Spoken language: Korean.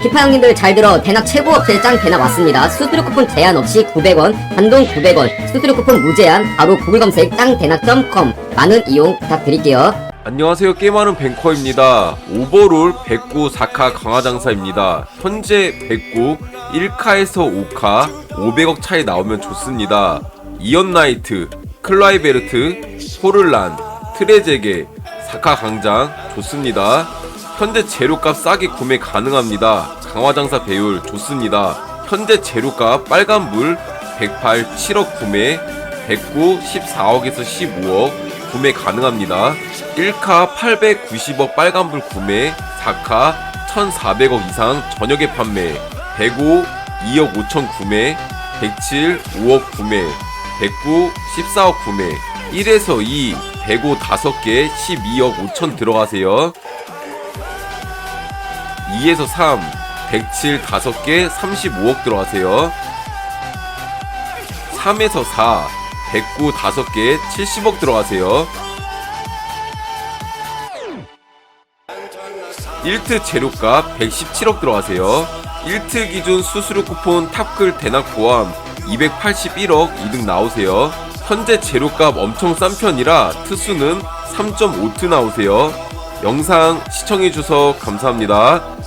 피파 형님들 잘 들어. 대낙 최고 업체 짱 대낙 왔습니다. 수수료 쿠폰 제한 없이 900원 단돈 900원. 수수료 쿠폰 무제한 바로 구글 검색 짱 대낙.com 많은 이용 부탁드릴게요. 안녕하세요. 게임하는 뱅커입니다. 오버롤 109 4카 강화장사입니다. 현재 109 1카에서 5카 500억 차이 나오면 좋습니다. 이언나이트 클라이베르트 포를란 트레제게 4카 강장 좋습니다 현재 재료값 싸게 구매 가능합니다 강화장사 배율 좋습니다 현재 재료값 빨간불 108 7억 구매 109 14억에서 15억 구매 가능합니다. 1카 890억 빨간불 구매, 4카 1400억 이상 저녁에 판매, 105 2억 5천 구매, 107 5억 구매, 109 14억 구매, 1에서 2 105 5개 12억 5천 들어가세요. 2에서 3 107 5개 35억 들어가세요. 3에서 4 109 5개 70억 들어가세요. 1트 재료값 117억 들어가세요. 1트 기준 수수료 쿠폰 탑글 대낙 포함 281억 이득 나오세요. 현재 재료값 엄청 싼 편이라 트수는 3.5트 나오세요. 영상 시청해주셔서 감사합니다.